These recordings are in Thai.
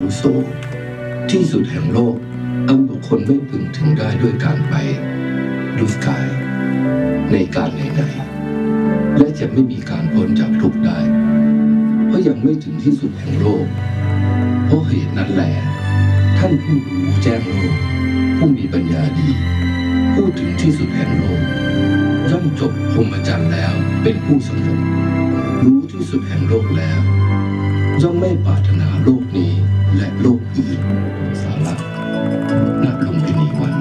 อาวุโสที่สุดแห่งโลกอันบุคคลไม่พึงถึงได้ด้วยการไปด้กาย ในการไหนๆและจะไม่มีการพ้นจากทุกข์ได้ เพราะยังไม่ถึงที่สุดแห่งโลก เพราะเหตุนั้นแหละท่านผู้รู้แจ้งโลก ผู้มีปัญญาดีพูดถึงที่สุดแห่งโลกย่อมจบพรหมจรรย์แล้วเป็นผู้สงบรู้ที่สุดแห่งโลกแล้วย่อมไม่ปรารถนาโลกนี้ และโลกอื่นสาระณลุมพินีวัน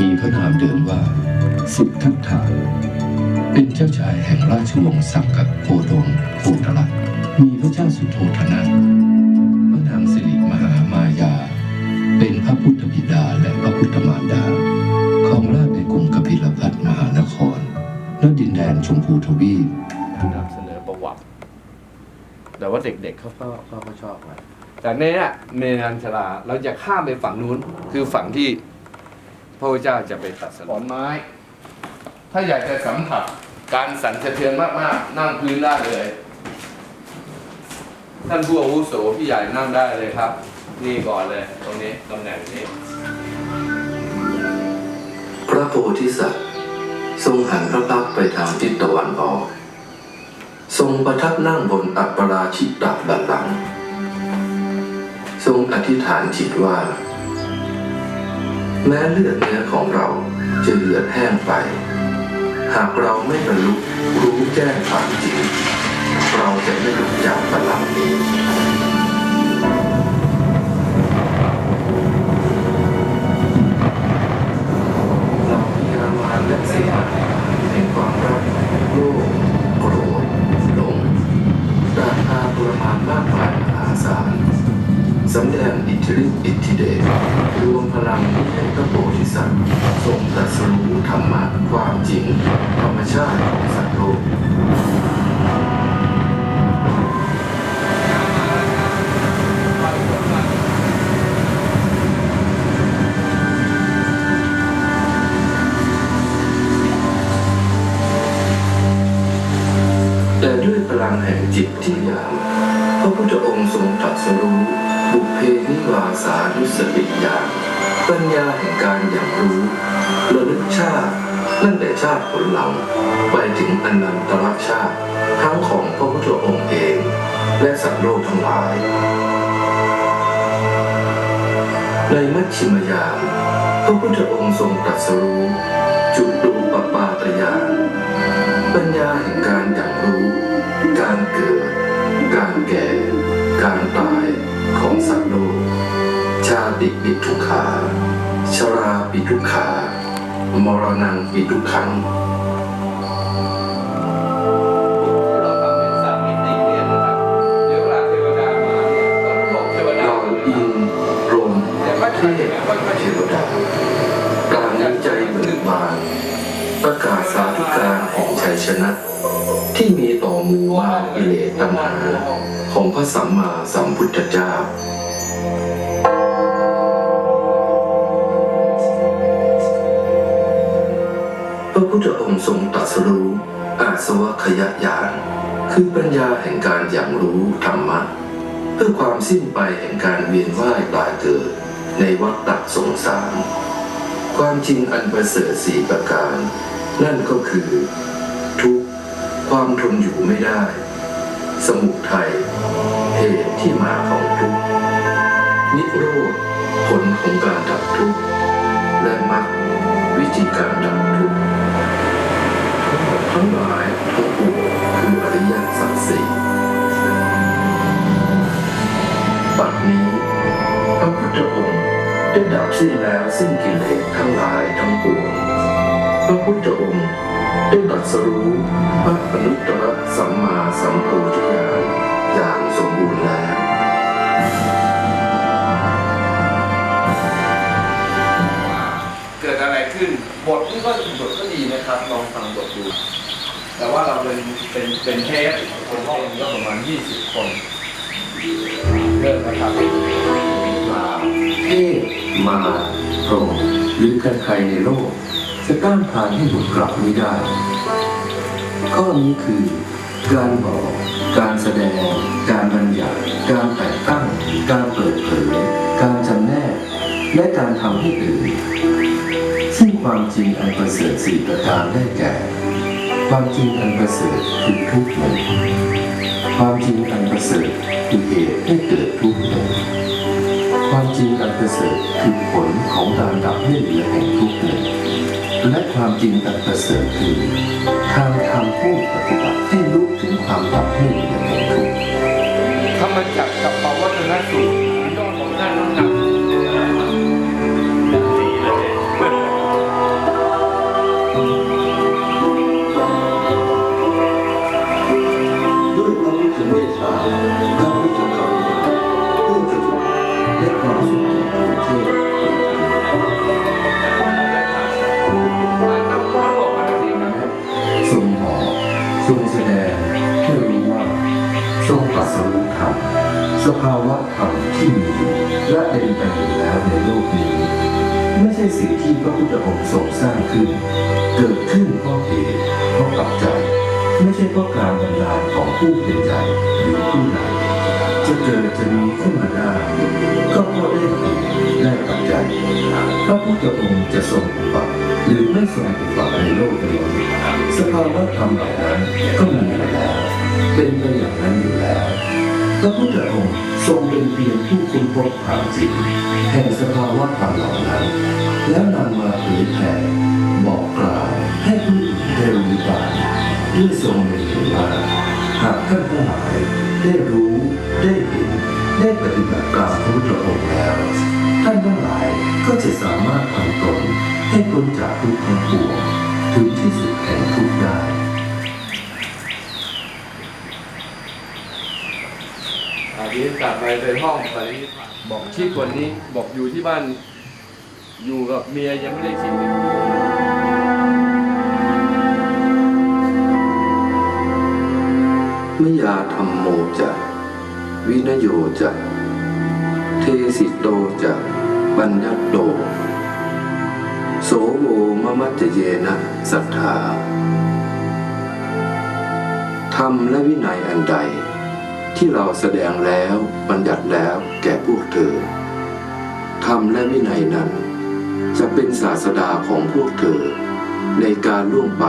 มีพระนามเดิมว่าสิทธัตถะเป็นเจ้าชายแห่งราชวงศ์สักกะโพดงภูตระมีพระเจ้าสุโธธนะพระนางสิริมหามายา เป็นพระพุทธบิดาและพระพุทธมารดาของราชในกรุงกบิลพัทมหานครณดินแดนชมพูทวีป แต่ว่าเด็กๆเขาก็เขาก็ชอบกันแต่เนี้ยเมนันชลาเราจะข้ามไปฝั่งนู้น คือฝั่งที่พระพุทธเจ้าจะไปตัดสนไม้ ถ้าอยากจะสัมผัสการสั่นสะเทือนมากๆ นั่งพื้นได้เลย ท่านผู้อาวุโสพี่ใหญ่นั่งได้เลยครับ นี่ก่อนเลย ตรงนี้ตำแหน่งนี้ พระโพธิสัตว์ ทรงหันพระพักตร์ไปทางทิศตะวันออก ทรงประทับนั่งบนอัปปราชิตบัลลังก์ทรงอธิษฐานจิตว่า แม้เลือดเนื้อของเราจะเลือดแห้งไป หากเราไม่บรรลุรู้แจ้งความจริง เราจะไม่ลุกจากบัลลังก์นี้เรามีรางวัลและเสียแห่งความรักโลก สำแดงอิทธิฤทธิ์อิทธิเดชรวมพลังให้พระโพธิสัตว์ทรงตรัสรู้ธรรมะความจริง ธรรมชาติของสัตว์โลกแต่ด้วยพลังแห่งจิตที่ยาวพระพุทธองค์ทรงตรัสรู้ นิวาสานุสติญาณปัญญาแห่งการอย่างรู้ระลึกชาตินั่นแต่ชาติผลหลัง ไปถึงอนันตรชาติทั้งของพระพุทธองค์เอง และสัตว์โลกทั้งหลาย ในมัชชิมยามพระพุทธองค์ทรงตรัสรู้ ทุกขามรณังปิทุกขังเราทำเป็นสามมิติเนี่ยนะครั้งนอนอินพรมแต่ว่าเทที่พเนี่ยว่าไม่เทใช่วดาการน้ำใจเบิกบาน ประกาศสาธุการแห่งชัยชนะ ที่มีต่อมูมารกิเลตัณหาของพระสัมมาสัมพุทธเจ้า พระพุทธองค์ทรงตรัสรู้อาสวะขยะญาณคือปัญญาแห่งการอย่างรู้ธรรมะ เพื่อความสิ้นไปแห่งการเวียนว่ายตายเกิด ในวัฏฏะสงสาร ความจริงอันประเสริฐสี่ประการ นั่นก็คือ ทุกความทนอยู่ไม่ได้ สมุทัยเหตุที่มาของทุกนิโรธผลของการดับทุกข์และมรรควิธีการดับทุกข์ ทั้งหลายทั้งปวงคืออริยสัจสี่ปัจนี้พระพุทธองค์ได้ดับสิ้นแล้วสิ้นกิเลสทั้งหลายทั้งปวงพระพุทธองค์ได้ตรัสรู้พระอนุตตรสัมมาสัมโพธิ เป็นเป็นเป็นเทปคนห้องนี้ก็ประมาณ 20 คนเริ่มนะครับมาเทพมาพรหมหรือใครๆในโลก จะต้านทานให้หมุนกลับไม่ได้ ข้อนี้คือ การบอก การแสดง การบัญญัติ การแต่งตั้ง การเปิดเผย การจำแนก และการทำให้ตื่นซึ่งความจริงอันประเสริฐสี่ประการได้แก่ ความจริงอันประเสริฐคือทุกข์หนความจริงอันประเสริฐคือเหตุให้เกิดทุกข์หนความจริงอันประเสริฐคือผลของการดับไม่เหลือแห่งทุกข์หนและความจริงอันประเสริฐคือ ตตาพระพุทธกรุณาเอื้อประโยชน์และความสุขแก่ประเทศทรงบอกทรงแสดงให้รู้ว่าทรงตรัสรู้ธรรมสภาวะธรรมที่มีและเป็นไปอยู่แล้วในโลกนี้ ไม่ใช่สิ่งที่พระพุทธองค์ทรงสร้างขึ้น เกิดขึ้นเพราะเหตุเพราะปัจจัย ไม่ใช่เพราะการบันดาลของผู้เป็นใหญ่หรือผู้ใดจะเกิดจะมีขึ้นมาได้ก็เพราะได้เหตุได้ปัจจัยพระพุทธองค์จะทรงอุบัติหรือไม่ทรงอุบัติในโลกนี้สภาวะธรรมเหล่านั้นก็มีอยู่แล้ว เป็นไปอย่างนั้นอยู่แล้วพระพุทธองค์ทรงเป็นเพียงผู้ค้นพบความจริงแห่งสภาวะธรรมเหล่านั้น แล้วนำมาเผยแผ่บอกกล่าว ให้ผู้อื่นได้รู้บ้าด้วยทรงเล็งเห็นว่าหากท่านทั้งหลายได้รู้ได้เห็นได้ปฏิบัติตามพระพุทธองค์แล้ว ท่านทั้งหลายก็จะสามารถทำตนให้พ้นจากทุกข์ทั้งปวงถึงที่สุดแห่งทุกข์ได้อาทิตย์กลับไปในห้องไปบอกชิดกว่านี้บอกอยู่ที่บ้าน อยู่กับเมียยังไม่ได้ชิดเลย มยาธรรมโมจะวินโยจะเทสิโตจะบัญญัตโต โสโวมมัจจเยนะสัทธาธรรมและวินัยอันใด ที่เราแสดงแล้วบัญญัติแล้วแก่พวกเธอธรรมและวินัยนั้น จะเป็นศาสดาของพวกเธอ ในการล่วงไป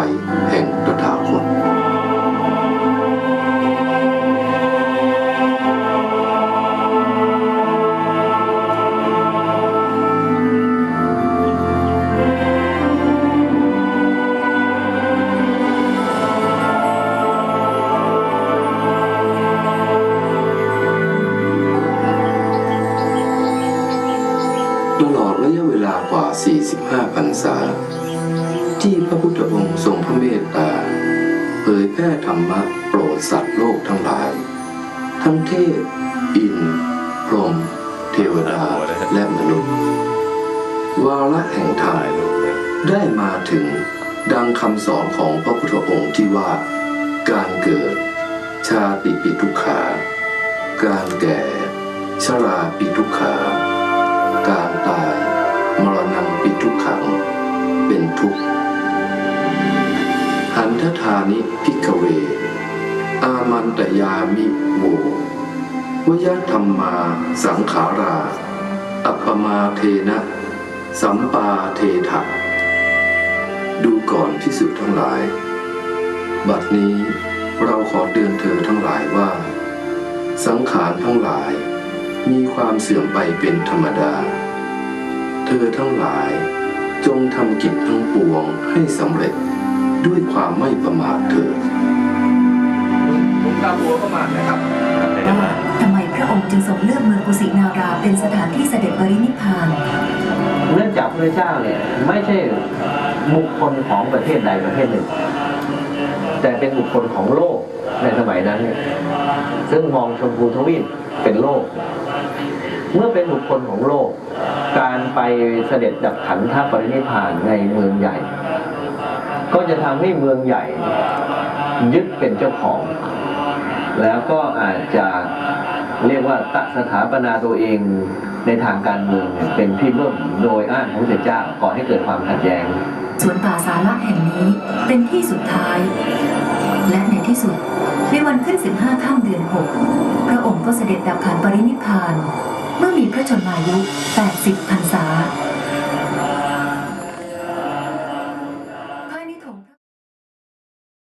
แห่งตถาคตากว่า 45พรรษา ที่พระพุทธองค์ทรงพระเมตตาเผยแพร่ธรรมะโปรดสัตว์โลกทั้งหลาย ทั้งเทพ อินทร์พรหมเทวดาและมนุษย์ วาระแห่งธรรมได้มาถึงดังคำสอนของพระพุทธองค์ที่ว่า การเกิด ชาติปิทุกขา การแก่ ชราปิทุกขา การตายม รณะปิทุกขัง เป็นทุกข์หันทธานิพิกเว อามันตยามิโววยธรรมมาสังขารา อัปปมาเทนะ สัมปาเทถะดูก่อนพิสุทั้งหลาย บัดนี้เราขอเตือนเธอทั้งหลายว่า สังขารทั้งหลายมีความเสื่อมไปเป็นธรรมดา เธอทั้งหลาย จงทำกิจทั้งปวงให้สำเร็จด้วยความไม่ประมาทเถิดหลวงตาบัวเข้ามานะครับว่าทำไมพระองค์จึงทรงเลือกเมืองกุสินาราเป็นสถานที่เสด็จปรินิพพานเนื่องจากพระเจ้าเนี่ยไม่ใช่บุคคลของประเทศใดประเทศหนึ่ง แต่เป็นบุคคลของโลกในสมัยนั้นเนี่ยซึ่งมองชมพูทวีปเป็นโลก เมื่อเป็นบุคคลของโลก การไปเสด็จดับขันธปรินิพานในเมืองใหญ่ ก็จะทำให้เมืองใหญ่ ยึดเป็นเจ้าของ แล้วก็อาจจะเรียกว่าตสถาปนาตัวเองในทางการเมืองเป็นที่เบิ่มโดยอ้างของพระเจ้าก่อให้เกิดความขัดแย้งสวนป่าสาระแห่งนี้เป็นที่สุดท้าย และในที่สุดในวันขึ้น 15 ค่ำเดือน 6 พระองค์ก็เสด็จดับขันปรินิพาน เมื่อมีพระชนมายุ 80พรรษา